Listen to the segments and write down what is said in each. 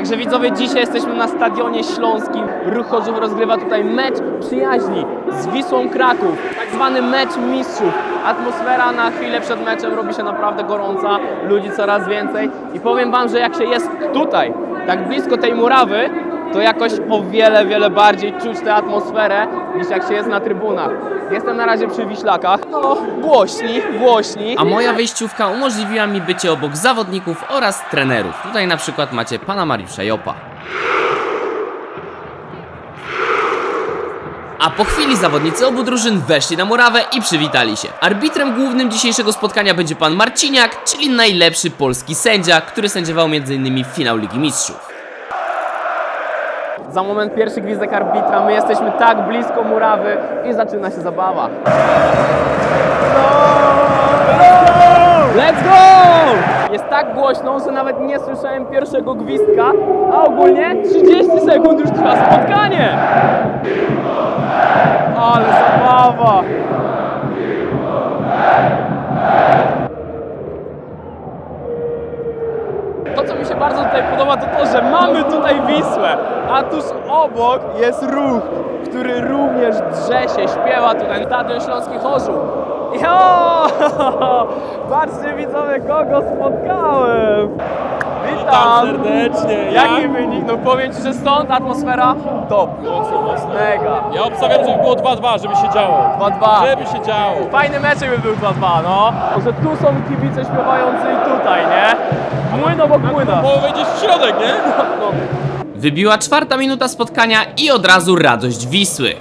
Także widzowie, dzisiaj jesteśmy na Stadionie Śląskim. Ruch Chorzów rozgrywa tutaj mecz przyjaźni z Wisłą Kraków. Tak zwany mecz mistrzów. Atmosfera na chwilę przed meczem robi się naprawdę gorąca, ludzi coraz więcej. I powiem wam, że jak się jest tutaj, tak blisko tej murawy, to jakoś o wiele, wiele bardziej czuć tę atmosferę niż jak się jest na trybunach. Jestem na razie przy Wiślakach. No, głośni, głośni. A moja wejściówka umożliwiła mi bycie obok zawodników oraz trenerów. Tutaj na przykład macie pana Mariusza Jopa. A po chwili zawodnicy obu drużyn weszli na murawę i przywitali się. Arbitrem głównym dzisiejszego spotkania będzie pan Marciniak, czyli najlepszy polski sędzia, który sędziował m.in. finał Ligi Mistrzów. Za moment pierwszy gwizdek arbitra, my jesteśmy tak blisko murawy i zaczyna się zabawa. Let's go! Jest tak głośno, że nawet nie słyszałem pierwszego gwizdka, a ogólnie 30 sekund już trwa spotkanie. Ale zabawa! To, co mi się bardzo tutaj podoba, to to, że mamy tutaj Wisłę, a tuż obok jest ruch, który również drze się, śpiewa tutaj. Stadion Śląski Chorzów. Jo! Patrzcie widzowie, kogo spotkałem! Witam! serdecznie. Jaki wynik? No powiem Ci, że stąd atmosfera top. Mega. Ja obstawiam, żeby było 2-2, żeby się działo. 2-2. Żeby się działo. Fajny mecz by był 2-2, no. Że tu są kibice śpiewający i tutaj, nie? Młyn obok młyna. Bo wejdziesz w środek, nie? No. Wybiła czwarta minuta spotkania i od razu radość Wisły.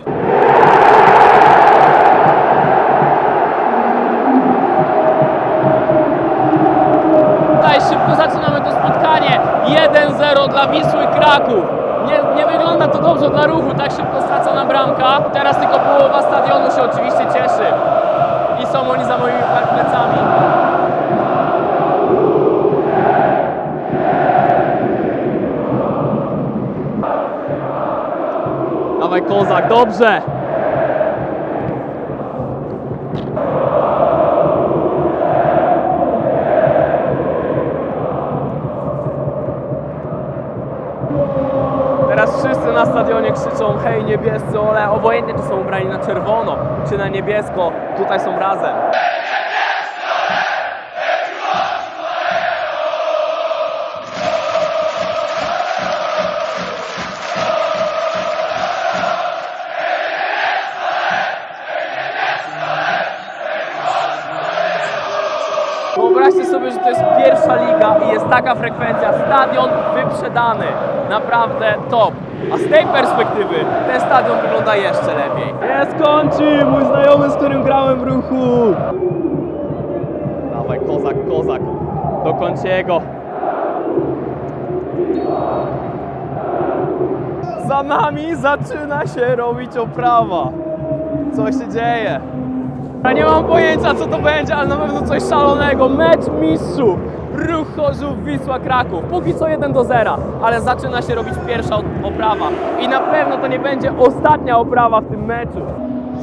Tylko połowa stadionu się oczywiście cieszy. I są oni za moimi plecami. Dawaj Kozak, dobrze! Niebiescy ole, obojętnie czy są ubrani na czerwono, czy na niebiesko, tutaj są razem. Jest taka frekwencja. Stadion wyprzedany. Naprawdę top. A z tej perspektywy ten stadion wygląda jeszcze lepiej. Jest kończy, mój znajomy, z którym grałem w ruchu. Dawaj, kozak, kozak. Do Konciego. Za nami zaczyna się robić oprawa. Co się dzieje? Ja nie mam pojęcia co to będzie, ale na pewno coś szalonego. Mecz mistrzów. Ruch Chorzów, Wisła Kraków. Póki co 1 do 0, ale zaczyna się robić pierwsza oprawa. I na pewno to nie będzie ostatnia oprawa w tym meczu.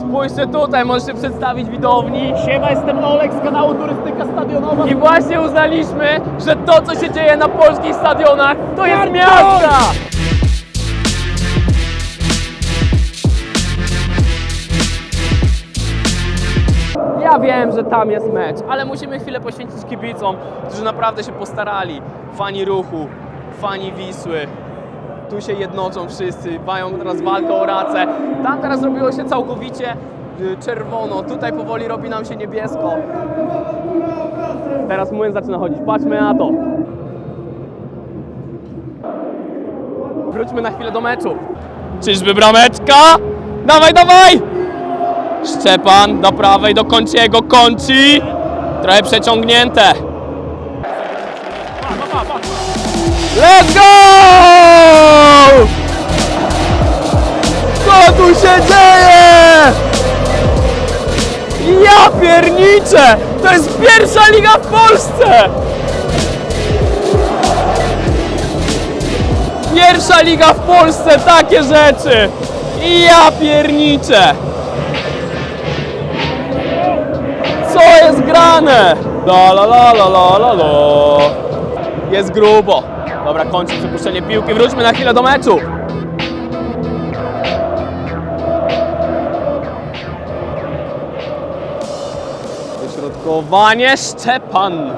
Spójrzcie tutaj, możecie przedstawić widowni. Siema, jestem Olek z kanału Turystyka Stadionowa. I właśnie uznaliśmy, że to co się dzieje na polskich stadionach to jest miasta! Ja wiem, że tam jest mecz, ale musimy chwilę poświęcić kibicom, którzy naprawdę się postarali. Fani ruchu, fani Wisły. Tu się jednoczą wszyscy, mają teraz walkę o racę. Tam teraz robiło się całkowicie y, czerwono, tutaj powoli robi nam się niebiesko. Teraz młyn zaczyna chodzić, patrzmy na to. Wróćmy na chwilę do meczu. Czyżby brameczka? Dawaj, dawaj! Szczepan do prawej, do Konciego, Konci. Trochę przeciągnięte. Let's go! Co tu się dzieje? Ja pierniczę! To jest pierwsza liga w Polsce! Pierwsza liga w Polsce, takie rzeczy! Ja pierniczę! Co jest grane? La la la la la la la. Jest grubo. Dobra, kończy przepuszczenie piłki. Wróćmy na chwilę do meczu. Dośrodkowanie Szczepan.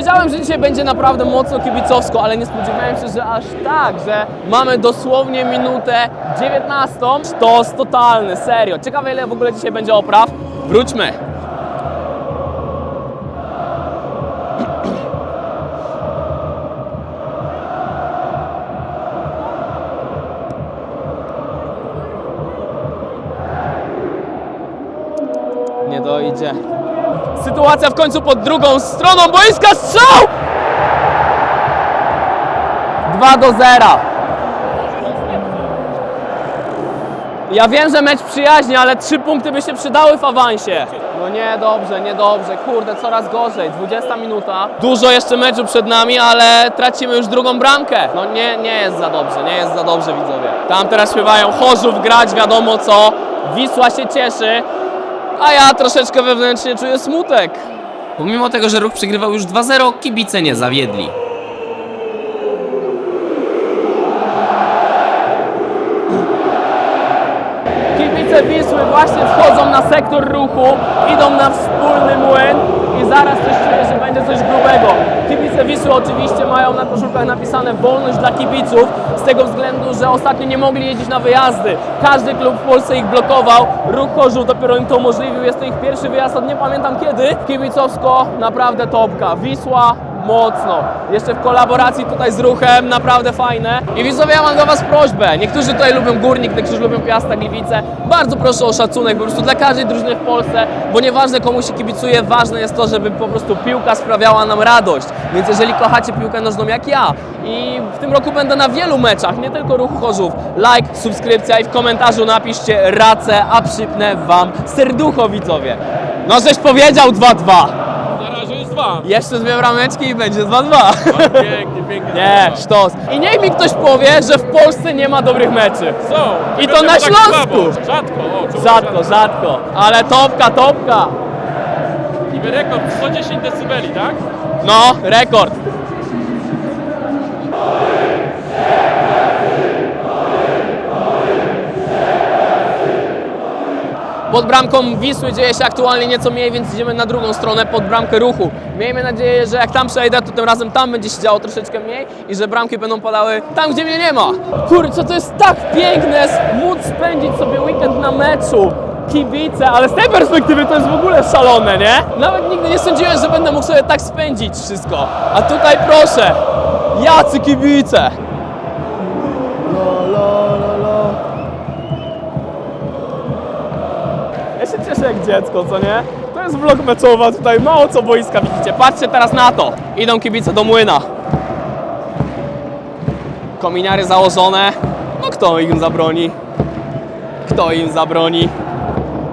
Wiedziałem, że dzisiaj będzie naprawdę mocno kibicowsko, ale nie spodziewałem się, że aż tak, że mamy dosłownie minutę 19. Sztos totalny, serio. Ciekawe ile w ogóle dzisiaj będzie opraw. Wróćmy. Nie dojdzie. Sytuacja w końcu pod drugą stroną boiska, strzał! 2 do 0. Ja wiem, że mecz przyjaźni, ale trzy punkty by się przydały w awansie. No nie, dobrze, niedobrze. Kurde, coraz gorzej. 20 minuta. Dużo jeszcze meczu przed nami, ale tracimy już drugą bramkę. No nie, nie jest za dobrze, nie jest za dobrze, widzowie. Tam teraz śpiewają Chorzów grać, wiadomo co. Wisła się cieszy, a ja troszeczkę wewnętrznie czuję smutek. Pomimo tego, że ruch przegrywał już 2-0, kibice nie zawiedli. Kibice Wisły właśnie wchodzą na sektor ruchu, idą na wspólny młyn i zaraz coś że będzie coś grubego. Kibice Wisły oczywiście mają na koszulkach napisane wolność dla kibiców, z tego względu, że ostatnio nie mogli jeździć na wyjazdy. Każdy klub w Polsce ich blokował, ruch Chorzów dopiero im to umożliwił, jest to ich pierwszy wyjazd od nie pamiętam kiedy. Kibicowsko naprawdę topka. Wisła mocno. Jeszcze w kolaboracji tutaj z ruchem, naprawdę fajne. I widzowie, ja mam do Was prośbę. Niektórzy tutaj lubią Górnik, niektórzy lubią Piasta Gliwice. Bardzo proszę o szacunek po prostu dla każdej drużyny w Polsce, bo nieważne komu się kibicuje, ważne jest to, żeby po prostu piłka sprawiała nam radość. Więc jeżeli kochacie piłkę nożną jak ja i w tym roku będę na wielu meczach, nie tylko Ruchu Chorzów, like, subskrypcja i w komentarzu napiszcie racę, a przypnę Wam serducho widzowie. No żeś powiedział 2-2. Na razie jest dwa. Jeszcze dwie brameczki i będzie 2-2. Pięknie, pięknie. Nie, sztos. I niech mi ktoś powie, że w Polsce nie ma dobrych meczy. Są. I to na tak Śląsku. Rzadko, o. czemu Rzadko, rzadko. Ale topka, topka. Niby rekord 110 decybeli, tak? No, rekord. Pod bramką Wisły dzieje się aktualnie nieco mniej, więc idziemy na drugą stronę, pod bramkę ruchu. Miejmy nadzieję, że jak tam przejdę, to tym razem tam będzie się działo troszeczkę mniej i że bramki będą padały tam, gdzie mnie nie ma. Kurczę, to jest tak piękne, móc spędzić sobie weekend na meczu. Kibice, ale z tej perspektywy to jest w ogóle szalone, nie? Nawet nigdy nie sądziłem, że będę mógł sobie tak spędzić wszystko. A tutaj proszę, jacy kibice! Jak dziecko, co nie? To jest vlog meczowa, tutaj mało co boiska widzicie. Patrzcie teraz na to. Idą kibice do młyna. Kominiary założone. No kto im zabroni? Kto im zabroni?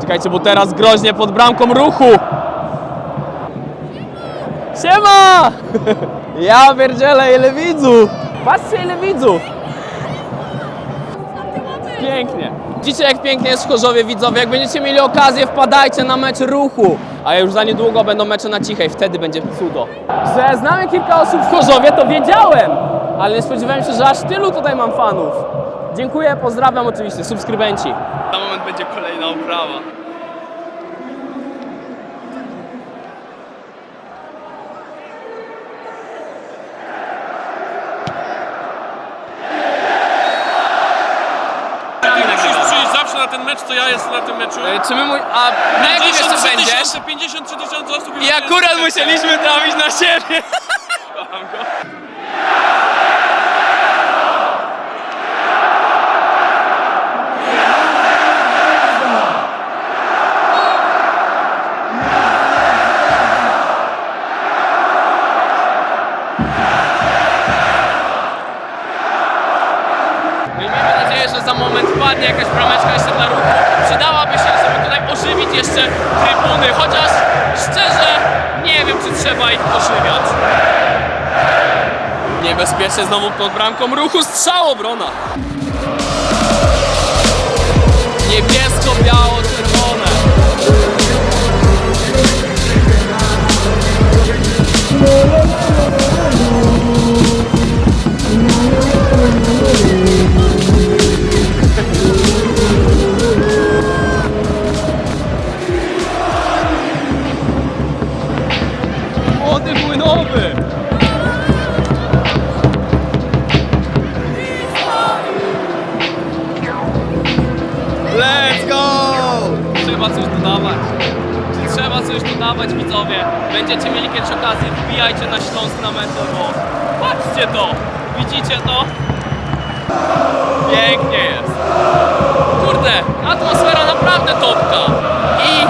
Czekajcie, bo teraz groźnie pod bramką ruchu. Siema! Ja pierdzielę, ile widzów! Patrzcie, ile widzów! Pięknie. Widzicie jak pięknie jest w Chorzowie widzowie. Jak będziecie mieli okazję, wpadajcie na mecz ruchu. A już za niedługo będą mecze na cichej, wtedy będzie cudo. Że znamy kilka osób w Chorzowie, to wiedziałem. Ale nie spodziewałem się, że aż tylu tutaj mam fanów. Dziękuję, pozdrawiam oczywiście, subskrybenci. Na moment będzie kolejna oprawa. Jestem na tym meczu. Czy my mój... A na jakim jeszcze 53 będziesz? tysiące, 53 tysiące osób już I jest akurat musieliśmy trafić na siebie. Ruchu, strzał obrona. Na mecz, bo patrzcie to! Widzicie to? Pięknie jest. Kurde, atmosfera naprawdę topka. I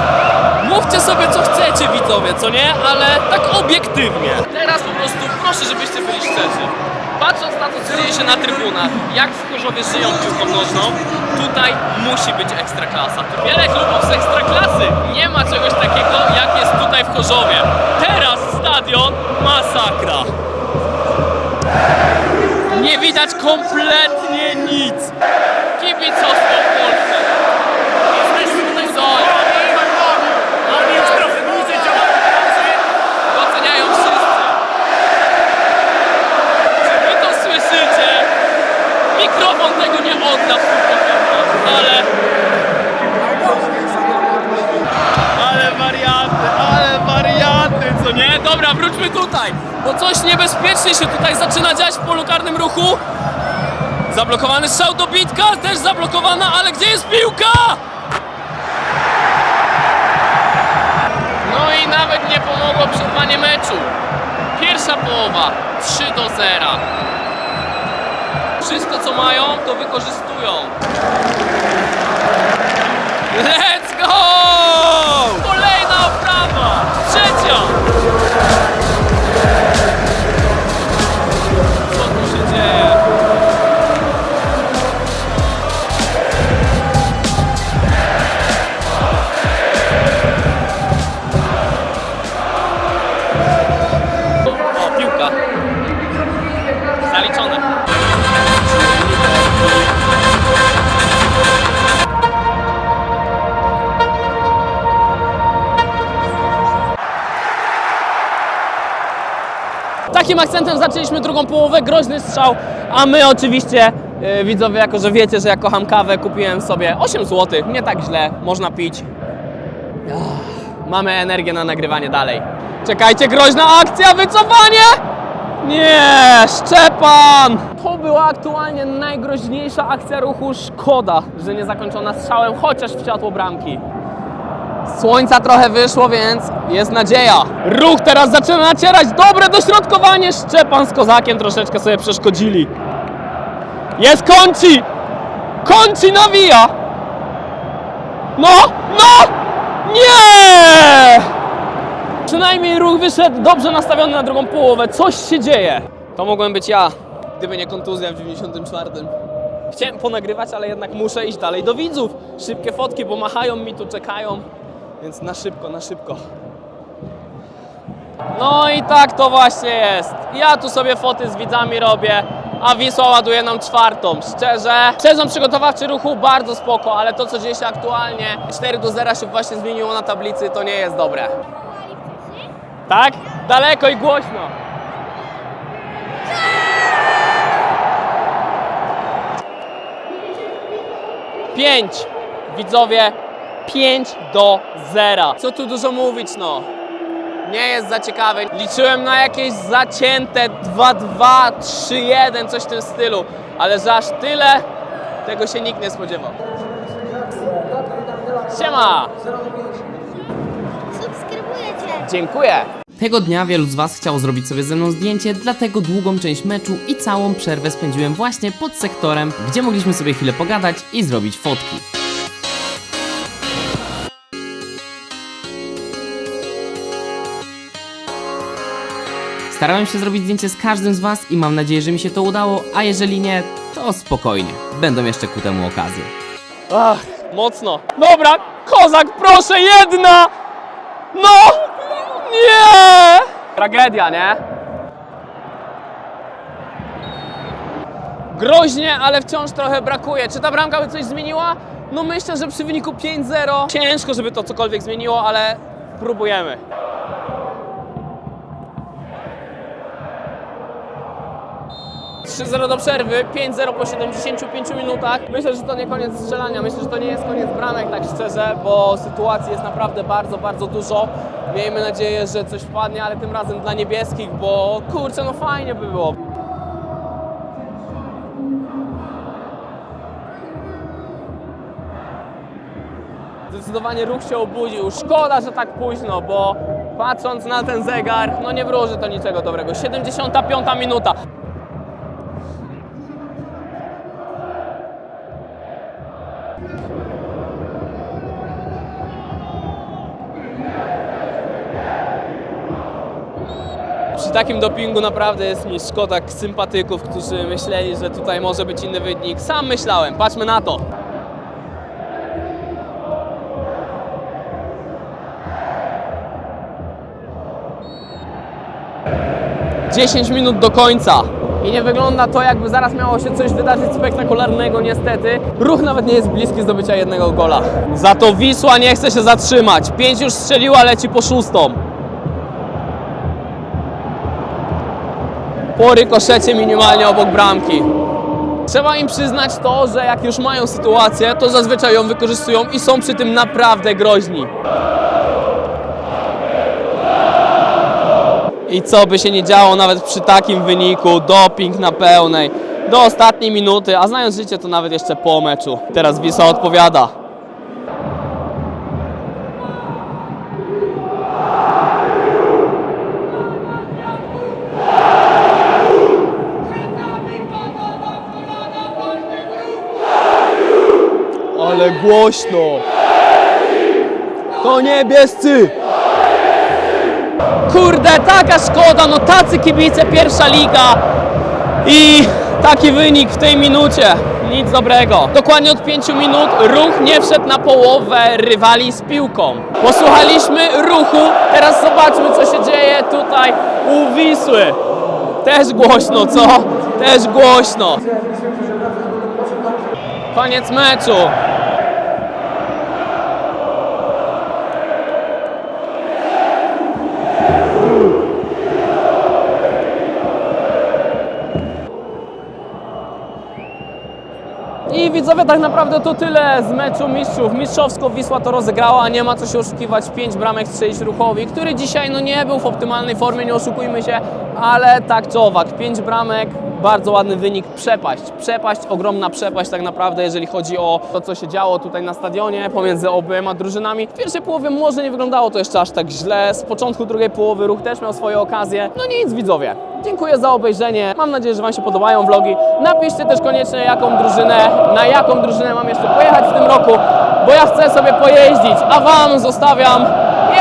mówcie sobie co chcecie, widzowie, co nie? Ale tak obiektywnie. Teraz po prostu proszę, żebyście byli szczerzy. Patrząc na to, co dzieje się na trybunach, jak w Chorzowie żyją piłką nożną, tutaj musi być ekstraklasa. Wiele klubów z ekstraklasy nie ma czegoś takiego, jak jest tutaj w Chorzowie. Teraz masakra. Nie widać kompletnie nic. Pierwsza połowa 3 do 0. Wszystko co mają, to wykorzystują. Let's go! Kolejna oprawa! Trzecia! Takim akcentem zaczęliśmy drugą połowę, groźny strzał, a my oczywiście, yy, widzowie, jako że wiecie, że ja kocham kawę, kupiłem sobie 8 zł, nie tak źle, można pić. Mamy energię na nagrywanie dalej. Czekajcie, groźna akcja, wycofanie! Nie, Szczepan! To była aktualnie najgroźniejsza akcja ruchu. Szkoda, że nie zakończona strzałem, chociaż w światło bramki. Słońca trochę wyszło, więc jest nadzieja. Ruch teraz zaczyna nacierać. Dobre dośrodkowanie. Szczepan z Kozakiem troszeczkę sobie przeszkodzili. Jest Konci! Konci nawija! No! No! Nie! Przynajmniej ruch wyszedł dobrze nastawiony na drugą połowę. Coś się dzieje. To mogłem być ja, gdyby nie kontuzja w 94. Chciałem ponagrywać, ale jednak muszę iść dalej do widzów. Szybkie fotki, bo machają mi tu, czekają. Więc na szybko, na szybko. No i tak to właśnie jest. Ja tu sobie foty z widzami robię, a Wisła ładuje nam czwartą. Szczerze, sezon przygotowawczy ruchu bardzo spoko, ale to co dzieje się aktualnie, 4 do 0 się właśnie zmieniło na tablicy, to nie jest dobre. Tak? Daleko i głośno. Pięć. Widzowie, 5 do 0. Co tu dużo mówić, no. Nie jest za ciekawe. Liczyłem na jakieś zacięte 2-2, 3-1, coś w tym stylu. Ale że aż tyle, tego się nikt nie spodziewał. Siema! Subskrybuję Cię. Dziękuję. Tego dnia wielu z Was chciało zrobić sobie ze mną zdjęcie, dlatego długą część meczu i całą przerwę spędziłem właśnie pod sektorem, gdzie mogliśmy sobie chwilę pogadać i zrobić fotki. Starałem się zrobić zdjęcie z każdym z Was i mam nadzieję, że mi się to udało, a jeżeli nie, to spokojnie, będą jeszcze ku temu okazje. Ach, mocno. Dobra, kozak, proszę, jedna! No! Nie! Tragedia, nie? groźnie, ale wciąż trochę brakuje. Czy ta bramka by coś zmieniła? No myślę, że przy wyniku 5-0 ciężko, żeby to cokolwiek zmieniło, ale próbujemy. Trzy 0 do przerwy, 5-0 po 75 minutach. Myślę, że to nie koniec strzelania, myślę, że to nie jest koniec bramek, tak szczerze, bo sytuacji jest naprawdę bardzo, bardzo dużo. Miejmy nadzieję, że coś wpadnie, ale tym razem dla niebieskich, bo kurczę, no fajnie by było. Zdecydowanie ruch się obudził. Szkoda, że tak późno, bo patrząc na ten zegar, no nie wróży to niczego dobrego. 75 minuta. Takim dopingu naprawdę jest mi szkoda sympatyków, którzy myśleli, że tutaj może być inny wynik. Sam myślałem, patrzmy na to. 10 minut do końca. I nie wygląda to, jakby zaraz miało się coś wydarzyć spektakularnego, niestety. Ruch nawet nie jest bliski zdobycia jednego gola. Za to Wisła nie chce się zatrzymać. 5 już strzeliła, leci po szóstą. Po rykoszecie minimalnie obok bramki. Trzeba im przyznać to, że jak już mają sytuację, to zazwyczaj ją wykorzystują i są przy tym naprawdę groźni. I co by się nie działo nawet przy takim wyniku, doping na pełnej, do ostatniej minuty, a znając życie to nawet jeszcze po meczu. Teraz Wisła odpowiada. Ale głośno! To niebiescy! Kurde, taka szkoda, no tacy kibice, pierwsza liga i taki wynik w tej minucie. Nic dobrego. Dokładnie od 5 minut ruch nie wszedł na połowę rywali z piłką. Posłuchaliśmy ruchu, teraz zobaczmy co się dzieje tutaj u Wisły. Też głośno, co? Też głośno. Koniec meczu. Tak naprawdę to tyle z meczu mistrzów. Mistrzowsko Wisła to rozegrała, nie ma co się oszukiwać. 5 bramek strzelić ruchowi, który dzisiaj no nie był w optymalnej formie, nie oszukujmy się, ale tak czy owak, 5 bramek, bardzo ładny wynik, przepaść. Przepaść, ogromna przepaść tak naprawdę, jeżeli chodzi o to, co się działo tutaj na stadionie pomiędzy obydwoma drużynami. W pierwszej połowie może nie wyglądało to jeszcze aż tak źle, z początku drugiej połowy ruch też miał swoje okazje. No nic widzowie, Dziękuję za obejrzenie. Mam nadzieję, że Wam się podobają vlogi. Napiszcie też koniecznie, jaką drużynę, na jaką drużynę mam jeszcze pojechać w tym roku, bo ja chcę sobie pojeździć, a Wam zostawiam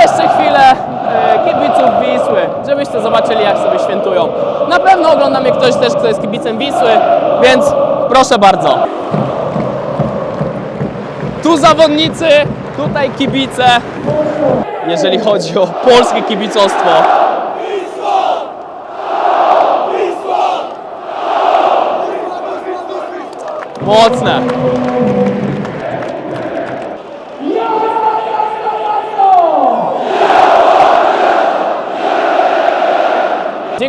jeszcze chwilę kibiców Wisły, żebyście zobaczyli, jak sobie świętują. Na pewno ogląda mnie ktoś też, kto jest kibicem Wisły, więc proszę bardzo. Tu zawodnicy, tutaj kibice. Jeżeli chodzi o polskie kibicostwo, Mocne.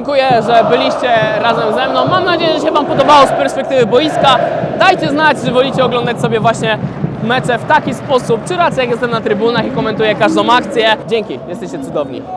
Dziękuję, że byliście razem ze mną. Mam nadzieję, że się Wam podobało z perspektywy boiska. Dajcie znać, czy wolicie oglądać sobie właśnie mecze w taki sposób, czy raczej jak jestem na trybunach i komentuję każdą akcję. Dzięki, jesteście cudowni.